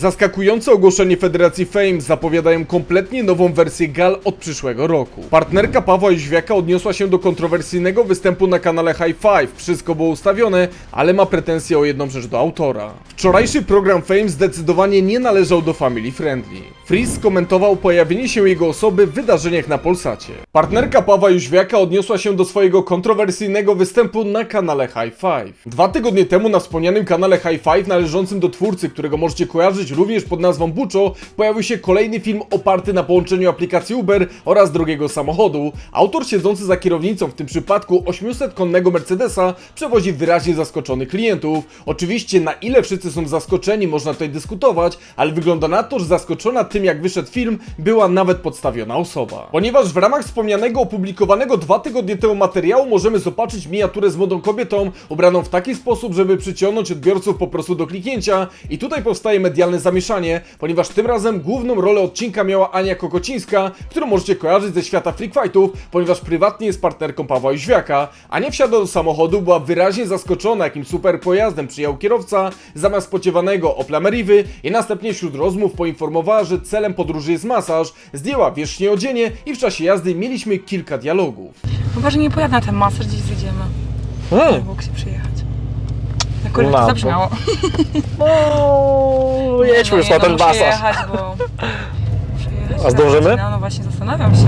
Zaskakujące ogłoszenie Federacji Fame zapowiadają kompletnie nową wersję gal od przyszłego roku. Partnerka Pawła Jóźwiaka odniosła się do kontrowersyjnego występu na kanale High Five. Wszystko było ustawione, ale ma pretensje o jedną rzecz do autora. Wczorajszy program Fame zdecydowanie nie należał do Family Friendly. Freeze skomentował pojawienie się jego osoby w wydarzeniach na Polsacie. Partnerka Pawła Jóźwiaka odniosła się do swojego kontrowersyjnego występu na kanale High Five. Dwa tygodnie temu na wspomnianym kanale High Five należącym do twórcy, którego możecie kojarzyć również pod nazwą Buczo, pojawił się kolejny film oparty na połączeniu aplikacji Uber oraz drugiego samochodu. Autor siedzący za kierownicą, w tym przypadku 800-konnego Mercedesa, przewozi wyraźnie zaskoczonych klientów. Oczywiście na ile wszyscy są zaskoczeni można tutaj dyskutować, ale wygląda na to, że zaskoczona tym jak wyszedł film była nawet podstawiona osoba. Ponieważ w ramach wspomnianego opublikowanego dwa tygodnie temu materiału możemy zobaczyć miniaturę z młodą kobietą ubraną w taki sposób, żeby przyciągnąć odbiorców po prostu do kliknięcia i tutaj powstaje medialne zamieszanie, ponieważ tym razem główną rolę odcinka miała Ania Kokocińska, którą możecie kojarzyć ze świata freak fightów, ponieważ prywatnie jest partnerką Pawła Jóźwiaka. Ania wsiadła do samochodu, była wyraźnie zaskoczona jakim super pojazdem przyjechał kierowca, zamiast spodziewanego Opla Meriwy i następnie wśród rozmów poinformowała, że celem podróży jest masaż, zdjęła wierzchnie odzienie i w czasie jazdy mieliśmy kilka dialogów. Chyba, że nie pojadę na ten masaż, gdzieś zjedziemy. Hmm. Mógł się przyjechać. Jakoś Na to to. zabrzmiało. Jedźmy No już na ten no, masaż. jechać, bo... muszę jechać A zdążymy? No, no właśnie, zastanawiam się.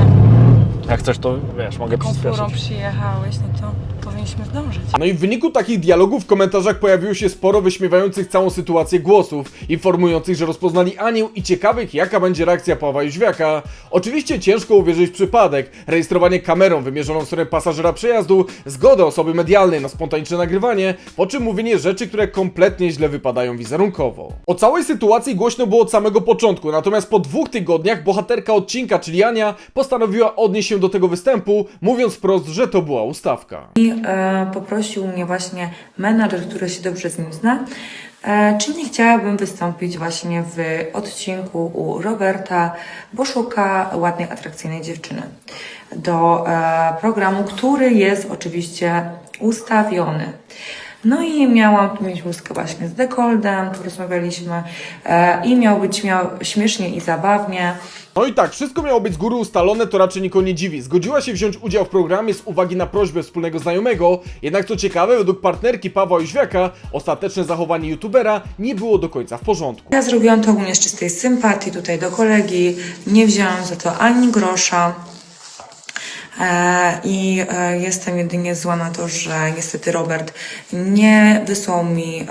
Jak chcesz, to wiesz, mogę Jaką furą przyspieszyć. przyjechałeś, no to powinniśmy zdążyć. No i w wyniku takich dialogów w komentarzach pojawiło się sporo wyśmiewających całą sytuację głosów, informujących, że rozpoznali Anię i ciekawych jaka będzie reakcja Pawła Jóźwiaka. Oczywiście ciężko uwierzyć w przypadek, rejestrowanie kamerą wymierzoną w stronę pasażera przejazdu, zgoda osoby medialnej na spontaniczne nagrywanie, po czym mówienie rzeczy, które kompletnie źle wypadają wizerunkowo. O całej sytuacji głośno było od samego początku, natomiast po dwóch tygodniach bohaterka odcinka, czyli Ania, postanowiła odnieść się do tego występu, mówiąc wprost, że to była ustawka. I e, poprosił mnie właśnie menadżer, który się dobrze z nim zna, e, czy nie chciałabym wystąpić właśnie w odcinku u Roberta Boszuka, ładnej, atrakcyjnej dziewczyny, do e, programu, który jest oczywiście ustawiony. No i miałam tu mieć bluzkę właśnie z dekoldem, porozmawialiśmy e, i miał być miał śmiesznie i zabawnie. No i tak, wszystko miało być z góry ustalone, to raczej nikogo nie dziwi. Zgodziła się wziąć udział w programie z uwagi na prośbę wspólnego znajomego, jednak co ciekawe, według partnerki Pawła Jóźwiaka, ostateczne zachowanie youtubera nie było do końca w porządku. Ja zrobiłam to ogólnie z czystej sympatii tutaj do kolegi, nie wzięłam za to ani grosza. E, I e, jestem jedynie zła na to, że niestety Robert nie wysłał mi e,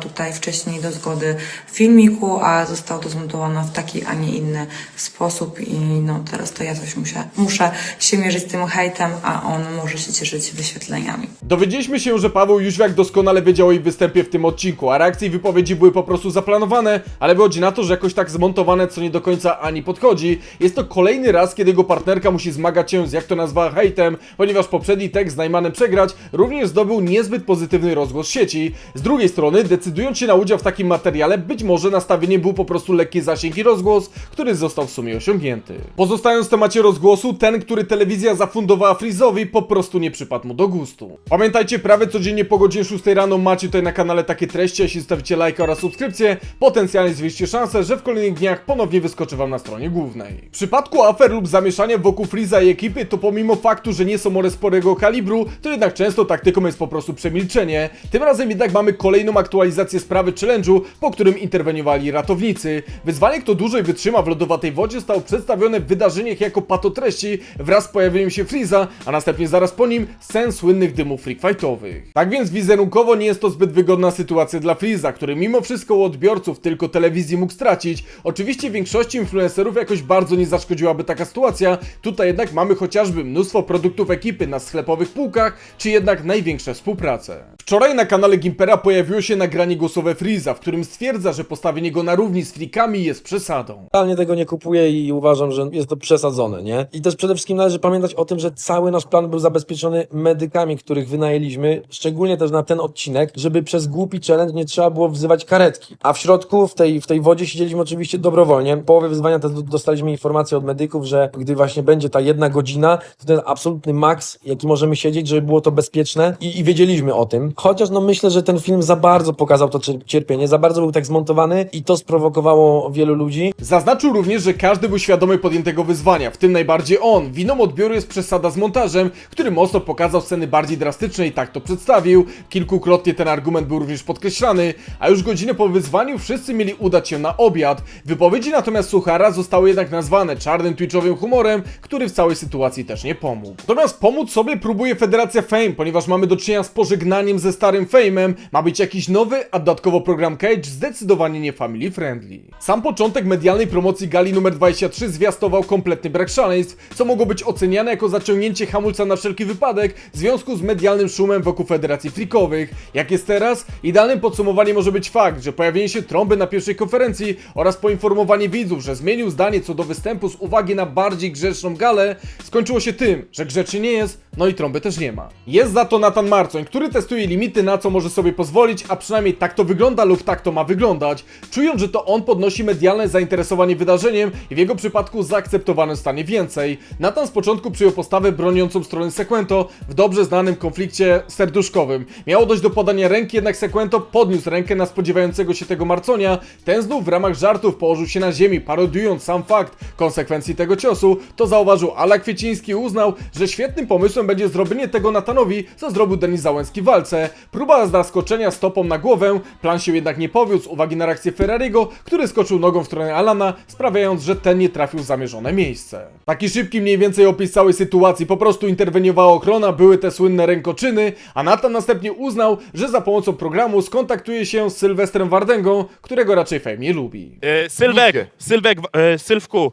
tutaj wcześniej do zgody filmiku, a zostało to zmontowane w taki, a nie inny sposób i no teraz to ja coś muszę, muszę się mierzyć z tym hejtem, a on może się cieszyć wyświetleniami. Dowiedzieliśmy się, że Paweł Jóźwiak doskonale wiedział o jej występie w tym odcinku, a reakcje i wypowiedzi były po prostu zaplanowane, ale wychodzi na to, że jakoś tak zmontowane, co nie do końca ani podchodzi. Jest to kolejny raz, kiedy jego partnerka musi zmagać się z, jak to nazwa, hejtem, ponieważ poprzedni tekst z Najmanem przegrać również zdobył niezbyt pozytywny rozgłos sieci. Z drugiej strony, decydując się na udział w takim materiale, być może nastawienie był po prostu lekki zasięg i rozgłos, który został w sumie osiągnięty. Pozostając w temacie rozgłosu, ten, który telewizja zafundowała Frizowi, po prostu nie przypadł mu do gustu. Pamiętajcie, prawie codziennie po godzinie 6 rano macie tutaj na kanale takie treści, jeśli zostawicie lajka oraz subskrypcję, potencjalnie zwiększycie szansę, że w kolejnych dniach ponownie wyskoczy wam na stronie głównej. W przypadku afer lub zamieszania wokół Friza i ekipy, to pomimo faktu, że nie są one sporego kalibru, to jednak często taktyką jest po prostu przemilczenie. Tym razem jednak mamy kolejną aktualizację sprawy challenge'u, po którym interweniowali ratownicy. Wyzwanie, kto dłużej wytrzyma w lodowatej wodzie, zostało przedstawione w wydarzeniach jako patotreści wraz z pojawieniem się Freeza, a następnie zaraz po nim sen słynnych dymów freak fightowych. Tak więc wizerunkowo nie jest to zbyt wygodna sytuacja dla Freeza, który mimo wszystko u odbiorców tylko telewizji mógł stracić. Oczywiście większości influencerów jakoś bardzo nie zaszkodziłaby taka sytuacja, tutaj jednak mamy chociażby mnóstwo produktów ekipy na sklepowych półkach, czy jednak największe współprace. Wczoraj na kanale Gimpera pojawiło się nagranie głosowe Freeza, w którym stwierdza, że postawienie go na równi z freakami jest przesadą. Totalnie tego nie kupuję i uważam, że jest to przesadzone, nie? I też przede wszystkim należy pamiętać o tym, że cały nasz plan był zabezpieczony medykami, których wynajęliśmy, szczególnie też na ten odcinek, żeby przez głupi challenge nie trzeba było wzywać karetki. A w środku, w tej, w tej wodzie siedzieliśmy oczywiście dobrowolnie. W połowie wyzwania też dostaliśmy informację od medyków, że gdy właśnie będzie ta jedna godzina, to ten absolutny maks, jaki możemy siedzieć, żeby było to bezpieczne i, i wiedzieliśmy o tym. Chociaż no myślę, że ten film za bardzo pokazał to cier- cierpienie, za bardzo był tak zmontowany i to sprowokowało wielu ludzi. Zaznaczył również, że każdy był świadomy podjętego wyzwania, w tym najbardziej on. Winą odbioru jest przesada z montażem, który mocno pokazał sceny bardziej drastyczne i tak to przedstawił. Kilkukrotnie ten argument był również podkreślany, a już godzinę po wyzwaniu wszyscy mieli udać się na obiad. Wypowiedzi natomiast Suchara zostały jednak nazwane czarnym twitchowym humorem, który w całej sytuacji też nie pomógł. Natomiast pomóc sobie próbuje Federacja Fame, ponieważ mamy do czynienia z pożegnaniem ze starym Fame'em, ma być jakiś nowy, a dodatkowo program Cage zdecydowanie nie family friendly. Sam początek medialnej promocji gali numer 23 zwiastował kompletny brak szaleństw, co mogło być oceniane jako zaciągnięcie hamulca na wszelki wypadek w związku z medialnym szumem wokół Federacji Freakowych. Jak jest teraz? Idealnym podsumowaniem może być fakt, że pojawienie się trąby na pierwszej konferencji oraz poinformowanie widzów, że zmienił zdanie co do występu z uwagi na bardziej grzeczną galę, skończyło się tym, że grzecznie nie jest, no i trąby też nie ma. Jest za to Nathan Marcoń, który testuje limity na co może sobie pozwolić, a przynajmniej tak to wygląda lub tak to ma wyglądać. Czując, że to on podnosi medialne zainteresowanie wydarzeniem i w jego przypadku zaakceptowane stanie więcej. Nathan z początku przyjął postawę broniącą strony Sequento w dobrze znanym konflikcie serduszkowym. Miało dojść do podania ręki, jednak Sequento podniósł rękę na spodziewającego się tego Marconia. Ten znów w ramach żartów położył się na ziemi, parodiując sam fakt konsekwencji tego ciosu. To zauważył Ala Kwieciński uznał, że świetnym pomysłem będzie zrobienie tego Natanowi, co zrobił Denis Załęski w walce. Próba zaskoczenia stopą na głowę, plan się jednak nie powiódł z uwagi na reakcję Ferrariego, który skoczył nogą w stronę Alana, sprawiając, że ten nie trafił w zamierzone miejsce. Taki szybki mniej więcej opis całej sytuacji, po prostu interweniowała ochrona, były te słynne rękoczyny, a Nathan następnie uznał, że za pomocą programu skontaktuje się z Sylwestrem Wardęgą, którego raczej Fame nie lubi. E, Sylwek, Sylwek, e, Sylwku,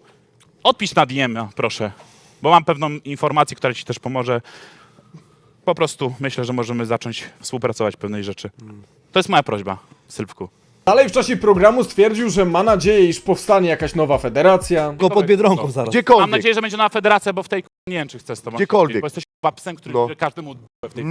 odpisz na DM, proszę, bo mam pewną informację, która ci też pomoże. Po prostu myślę, że możemy zacząć współpracować w pewnej rzeczy. To jest moja prośba, Sylwku. Dalej w czasie programu stwierdził, że ma nadzieję, iż powstanie jakaś nowa federacja. Go pod Biedronką No. zaraz. Mam Gdziekolwiek. nadzieję, że będzie nowa federacja, bo w tej nie wiem, czy chcę z tobą Gdziekolwiek. Bo jesteś k***a psem, który No. każdemu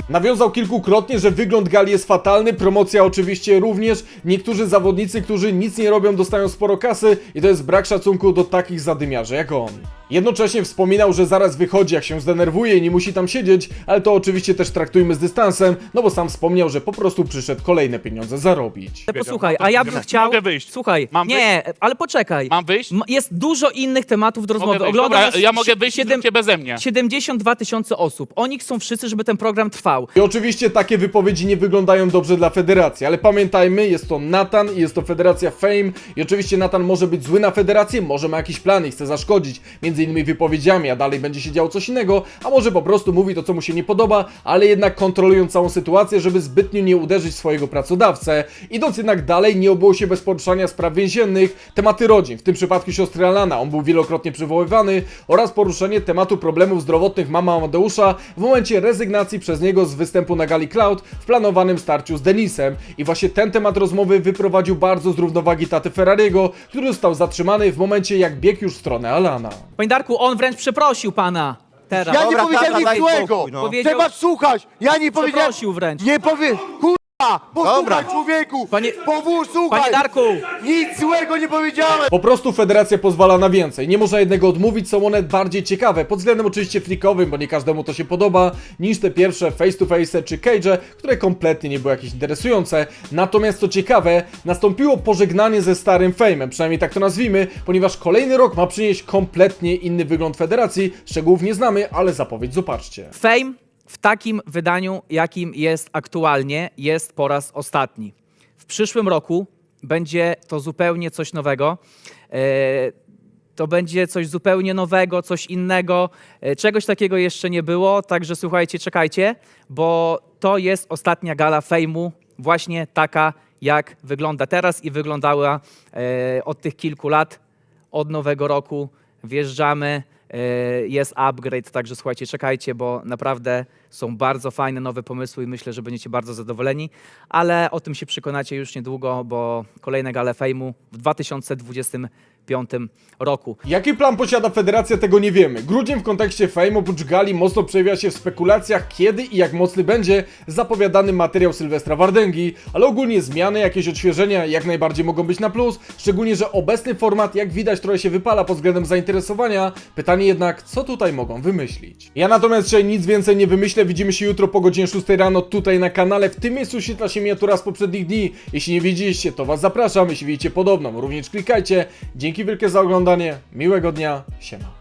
Nawiązał kilkukrotnie, że wygląd gali jest fatalny, promocja oczywiście również. Niektórzy zawodnicy, którzy nic nie robią, dostają sporo kasy i to jest brak szacunku do takich zadymiarzy jak on. Jednocześnie wspominał, że zaraz wychodzi, jak się zdenerwuje i nie musi tam siedzieć, ale to oczywiście też traktujmy z dystansem, no bo sam wspomniał, że po prostu przyszedł kolejne pieniądze zarobić. Ale posłuchaj, a ja bym Mogę chciał. wyjść. Słuchaj, Mam nie, ale poczekaj. Mam wyjść? M- Jest dużo innych tematów do rozmowy. Mogę wyjść. Ogląda Dobra, nas ja mogę wyjść siedem- siedem... beze mnie. 72 tysiące osób. Oni chcą wszyscy, żeby ten program trwał. I oczywiście takie wypowiedzi nie wyglądają dobrze dla federacji, ale pamiętajmy, jest to Nathan i jest to federacja Fame i oczywiście Nathan może być zły na federację, może ma jakiś plan i chce zaszkodzić, między innymi wypowiedziami, a dalej będzie się działo coś innego, a może po prostu mówi to, co mu się nie podoba, ale jednak kontrolując całą sytuację, żeby zbytnio nie uderzyć swojego pracodawcę. Idąc jednak dalej, nie obyło się bez poruszania spraw więziennych, tematy rodzin, w tym przypadku siostry Alana, on był wielokrotnie przywoływany, oraz poruszenie tematu problemów zdrowotnych mama Amadeusza w momencie rezygnacji przez niego z występu na Gali Cloud w planowanym starciu z Denisem. I właśnie ten temat rozmowy wyprowadził bardzo z równowagi taty Ferrariego, który został zatrzymany w momencie jak biegł już w stronę Alana. Panie Darku, on wręcz przeprosił pana. Teraz. Ja nie Dobra, powiedziałem tata, nic daj złego. spokój, no. Powiedział- Trzeba słuchać. Ja nie powiedziałem. Przeprosił wręcz. Nie powie... Posłuchaj Dobra. człowieku! Panie- Powóż, słuchaj! Panie Darku! Nic złego nie powiedziałem! Po prostu federacja pozwala na więcej. Nie można jednego odmówić, są one bardziej ciekawe, pod względem oczywiście flickowym, bo nie każdemu to się podoba, niż te pierwsze face to face czy cage, które kompletnie nie były jakieś interesujące. Natomiast co ciekawe, nastąpiło pożegnanie ze starym fejmem, przynajmniej tak to nazwijmy, ponieważ kolejny rok ma przynieść kompletnie inny wygląd federacji. Szczegółów nie znamy, ale zapowiedź zobaczcie. Fame w takim wydaniu, jakim jest aktualnie, jest po raz ostatni. W przyszłym roku będzie to zupełnie coś nowego. E, to będzie coś zupełnie nowego, coś innego. E, Czegoś takiego jeszcze nie było, także słuchajcie, czekajcie, bo to jest ostatnia gala fejmu, właśnie taka, jak wygląda teraz i wyglądała e, od tych kilku lat, od nowego roku. Wjeżdżamy, jest upgrade, także słuchajcie, czekajcie, bo naprawdę Są bardzo fajne, nowe pomysły i myślę, że będziecie bardzo zadowoleni, ale o tym się przekonacie już niedługo, bo kolejne gale fejmu w 2025 roku. Jaki plan posiada federacja, tego nie wiemy. Grudzień w kontekście Fame oprócz gali mocno przejawia się w spekulacjach, kiedy i jak mocny będzie zapowiadany materiał Sylwestra Wardęgi, ale ogólnie zmiany, jakieś odświeżenia jak najbardziej mogą być na plus, szczególnie, że obecny format, jak widać, trochę się wypala pod względem zainteresowania. Pytanie jednak, co tutaj mogą wymyślić? Ja natomiast dzisiaj nic więcej nie wymyślę, widzimy się jutro po godzinie 6 rano tutaj na kanale. W tym miejscu świetla się miniatura z poprzednich dni. Jeśli nie widzieliście, to was zapraszam, jeśli widzicie podobną, również klikajcie. Dzięki wielkie za oglądanie, miłego dnia, siema.